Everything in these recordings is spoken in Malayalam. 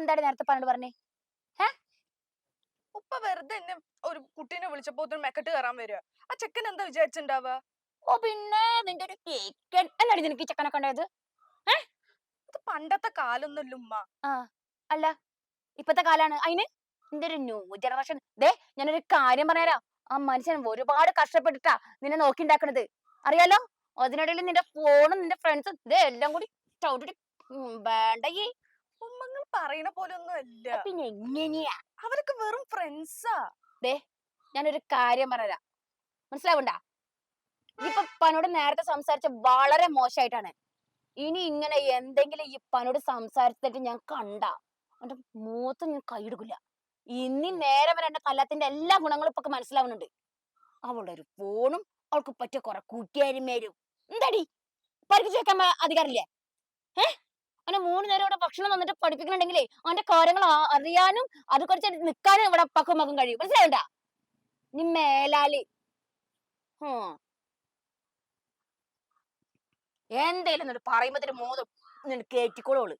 എന്താണ് നേരത്തെ പറഞ്ഞോട് പറഞ്ഞേ? ഉപ്പ വെറുതെ എന്നെ ഒരു കുട്ടീനെ വിളിച്ചപ്പോ മെക്കട്ട് കയറാൻ വരിക. ആ ചെക്കൻ എന്താ വിചാരിച്ചിണ്ടാവുക? ഓ പിന്നെ നിന്റെ ഒരു കേക്കൻ എന്നാണ് നിനക്ക് ഈ ചെക്കനൊക്കെ ഉണ്ടായത് ഇത്? പണ്ടത്തെ കാലൊന്നുമില്ല ഉമ്മ. അല്ല. ഇപ്പത്തെ കാലാണ്. അതിന് നിന്റെ ഒരു ന്യൂ ജനറേഷൻ ദേ ഞാനൊരു കാര്യം പറഞ്ഞുതരാം. ആ മനുഷ്യൻ ഒരുപാട് കഷ്ടപ്പെട്ടിട്ടാ നിന്നെ നോക്കി ഉണ്ടാക്കണത് അറിയാലോ? അതിനിടയിൽ നിന്റെ ഫോണും നിന്റെ ഫ്രണ്ട്സും ഇതേ എല്ലാം കൂടി ചവിട്ടിട്ട് വേണ്ടയേ. ഉമ്മങ്ങൾ പറയണ പോലെ ഒന്നും അല്ല പിന്നെ എങ്ങനെയാ? അവരൊക്കെ വെറും ഫ്രണ്ട്സാ. ദേ ഞാനൊരു കാര്യം പറയാ മനസ്സിലാവണ്ട? ഇപ്പൊ പനോട് നേരത്തെ സംസാരിച്ച വളരെ മോശമായിട്ടാണ് ഇനി ഇങ്ങനെ എന്തെങ്കിലും ഈ പനോട് സംസാരിച്ചിട്ട് ഞാൻ കണ്ട അവന്റെ മൂത്ത് ഞാൻ കൈയെടുക്കില്ല ഇനി നേരെ വരെ എന്റെ കല്ലത്തിന്റെ എല്ലാ ഗുണങ്ങളും ഇപ്പൊ മനസ്സിലാവുന്നുണ്ട് അവളുടെ ഒരു ഫോണും അവൾക്ക് പറ്റിയ കുറെ കൂട്ടുകാരിമാരും എന്താടി? പഠിപ്പിച്ചേക്കാൻ വെക്കാൻ ഏഹ് അവനെ മൂന്ന് നേരം ഇവിടെ ഭക്ഷണം വന്നിട്ട് പഠിപ്പിക്കണമെങ്കിലേ അവന്റെ കാര്യങ്ങൾ അറിയാനും അത് കുറച്ച് നിൽക്കാനും ഇവിടെ പക്കും മക്കും കഴിയും. മനസ്സിലാവണ്ട നീ മേലാലി. ഹോ. എന്തേലും എന്നിട്ട് പറയുമ്പത്തിന് മൂന്ന് കേറ്റിക്കോളോൾ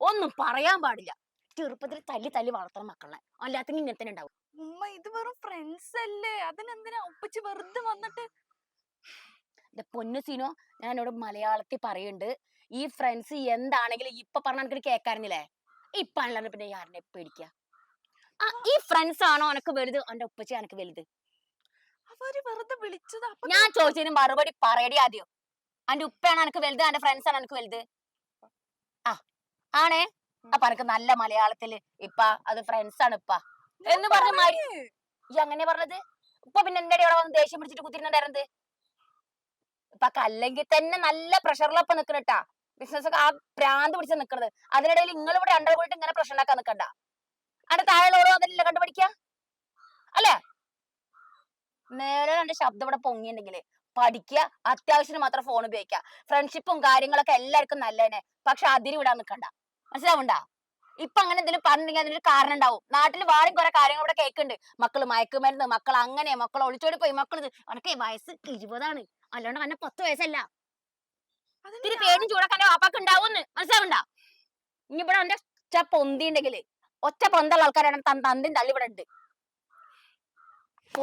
ഒന്നും പറയാൻ പാടില്ല. ചെറുപ്പത്തിൽ തല്ലി തല്ലി വളർത്തണം മക്കളെ. അല്ലാത്ത ഇങ്ങനെ തന്നെ ഉണ്ടാവും. ഉമ്മ ഇത് വെറും ഫ്രണ്ട്സ് അല്ലേ? അതിനെന്തിനാ ഒപ്പിച്ച് വെറുതെ വന്നിട്ട്? പൊന്നു സീനോ ഞാൻ എന്നോട് മലയാളത്തിൽ പറയുന്നുണ്ട് ഈ ഫ്രണ്ട്സ് എന്താണെങ്കിലും ഇപ്പൊ പറഞ്ഞ എനിക്ക് കേക്കാരുന്നില്ലേ? ഇപ്പൊ പിന്നെ ആരുടെ പേടിക്കുക ആ ഈ ഫ്രണ്ട്സ് ആണോ എനക്ക് വലുത്? എന്റെ ഉപ്പച്ചി എനക്ക് വലുത്. അവർ വെറുതെ വിളിച്ചതാ. ഞാൻ ചോദിച്ചതിന് മറുപടി പറയടി ആദ്യം. അന്റെ ഉപ്പയാണ് എനക്ക് വലുത് എന്റെ ഫ്രണ്ട്സ് ആണ് എനക്ക് വലുത്. ആ ആണേ? അപ്പൊ എനക്ക് നല്ല മലയാളത്തിൽ ഇപ്പ അത് ഫ്രണ്ട്സ് ആണ് ഇപ്പ. എന്ന് പറഞ്ഞ മാതിരി ഈ അങ്ങനെ പറഞ്ഞത്? ഇപ്പൊ പിന്നെ എന്റെ അവിടെ വന്ന് ദേഷ്യം പിടിച്ചിട്ട് കുത്തിരുന്നുണ്ടായിരുന്നത് ഇപ്പൊ അല്ലെങ്കിൽ തന്നെ നല്ല പ്രഷറിലൊപ്പം നിക്കണട്ടാ ബിസിനസ് ഒക്കെ ആ പ്രാന്ത് പിടിച്ച് നിക്കണത്. അതിനിടയിൽ നിങ്ങൾ ഇവിടെ രണ്ടര പോയിട്ട് ഇങ്ങനെ പ്രശ്നം ഉണ്ടാക്കാൻ നിക്കണ്ട. അവിടെ താഴെയുള്ളവരോ അതിലല്ല കണ്ടുപിടിക്ക? അല്ലേ? നേരെ രണ്ട് ശബ്ദം ഇവിടെ പൊങ്ങിയിട്ടുണ്ടെങ്കിൽ പഠിക്കുക അത്യാവശ്യത്തിന് മാത്രം ഫോൺ ഉപയോഗിക്കുക. ഫ്രണ്ട്ഷിപ്പും കാര്യങ്ങളൊക്കെ എല്ലാവർക്കും നല്ലതന്നെ. പക്ഷെ അതിന് വിടാൻ നിക്കണ്ട. മനസ്സിലാവണ്ട ഇപ്പൊ അങ്ങനെ എന്തെങ്കിലും പറഞ്ഞിട്ടുണ്ടെങ്കിൽ അതിനൊരു കാരണം ഉണ്ടാവും. നാട്ടിൽ വാരി കുറെ കാര്യങ്ങൾ ഇവിടെ കേൾക്കുന്നുണ്ട്. മക്കൾ മയക്കുമരുന്ന് മക്കൾ അങ്ങനെ മക്കൾ ഒളിച്ചോടി പോയി മക്കൾ അനക്കെ വയസ്സ് ഇരുപതാണ്. അല്ലാണ്ട് അന്നെ പത്ത് വയസ്സല്ല. ഇത്തിരി പേടി ചൂടൊക്കെ വാപ്പാക്ക് ഉണ്ടാവുന്ന്. മനസ്സിലാവണ്ട ഇനി ഇവിടെ എന്റെ ഒച്ച പൊന്തി ഉണ്ടെങ്കിൽ. ഒറ്റ പൊന്തുള്ള ആൾക്കാരാണ് തൻ തന്തും തള്ളി ഇവിടെ ഉണ്ട്.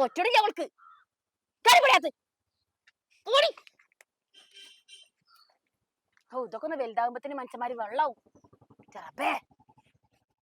ഒറ്റടി അവൾക്ക്. കറിപിടിയാത്ത് ഓടി. ഓ ഇതൊക്കെ ഒന്ന് വലുതാകുമ്പോ തന്നെ മനുഷ്യന്മാര് വെള്ളാവും. ചെറപ്പേ.